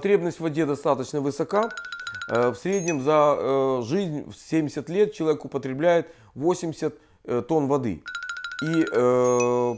Потребность в воде достаточно высока. Э, В среднем за э, жизнь в 70 лет человек употребляет 80 э, тонн воды. И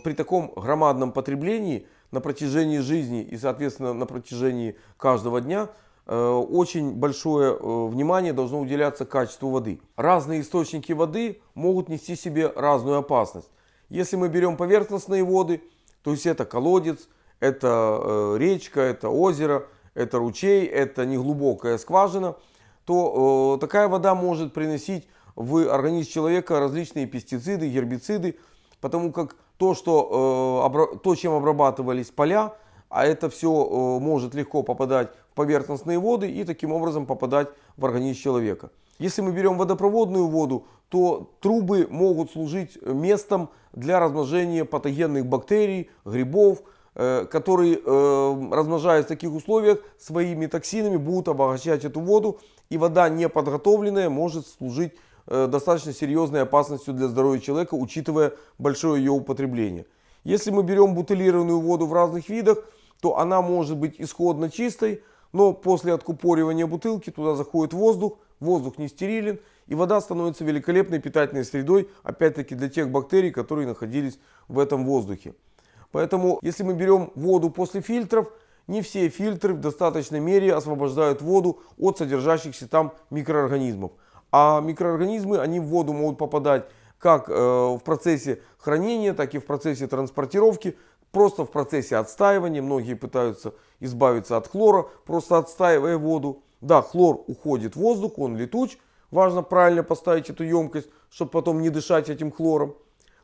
при таком громадном потреблении на протяжении жизни и, соответственно, на протяжении каждого дня очень большое внимание должно уделяться качеству воды. Разные источники воды могут нести себе разную опасность. Если мы берем поверхностные воды, то есть это колодец, это речка, это озеро, это ручей, это неглубокая скважина, то э, такая вода может приносить в организм человека различные пестициды, гербициды, потому как то, что, э, обра- то чем обрабатывались поля, а это все может легко попадать в поверхностные воды и таким образом попадать в организм человека. Если мы берем водопроводную воду, то трубы могут служить местом для размножения патогенных бактерий, грибов, э, которые, э, размножаясь в таких условиях, своими токсинами будут обогащать эту воду, и вода неподготовленная может служить э, достаточно серьезной опасностью для здоровья человека, учитывая большое ее употребление. Если мы берем бутылированную воду в разных видах, то она может быть исходно чистой, но после откупоривания бутылки туда заходит воздух, воздух не стерилен, и вода становится великолепной питательной средой, опять-таки для тех бактерий, которые находились в этом воздухе. Поэтому, если мы берем воду после фильтров, не все фильтры в достаточной мере освобождают воду от содержащихся там микроорганизмов. А микроорганизмы, они в воду могут попадать как э, в процессе хранения, так и в процессе транспортировки, просто в процессе отстаивания. Многие пытаются избавиться от хлора, просто отстаивая воду. Да, хлор уходит в воздух, он летуч. Важно правильно поставить эту емкость, чтобы потом не дышать этим хлором.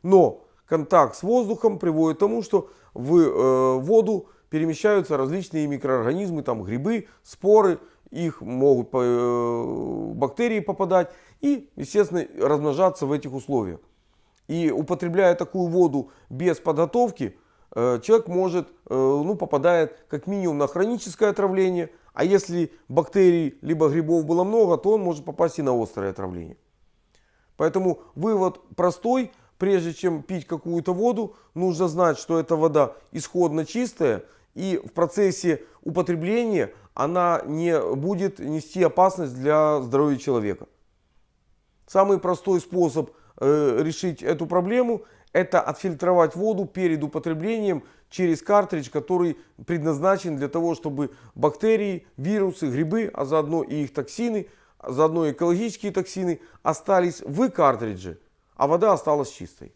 Но контакт с воздухом приводит к тому, что в э, воду перемещаются различные микроорганизмы, там грибы, споры, их могут э, бактерии попадать и, естественно, размножаться в этих условиях. И употребляя такую воду без подготовки, э, человек может, э, ну, попадает как минимум на хроническое отравление, а если бактерий либо грибов было много, то он может попасть и на острое отравление. Поэтому вывод простой. Прежде чем пить какую-то воду, нужно знать, что эта вода исходно чистая. И в процессе употребления она не будет нести опасность для здоровья человека. Самый простой способ э, решить эту проблему это отфильтровать воду перед употреблением через картридж, который предназначен для того, чтобы бактерии, вирусы, грибы, а заодно и их токсины, а заодно экологические токсины остались в картридже, а вода осталась чистой.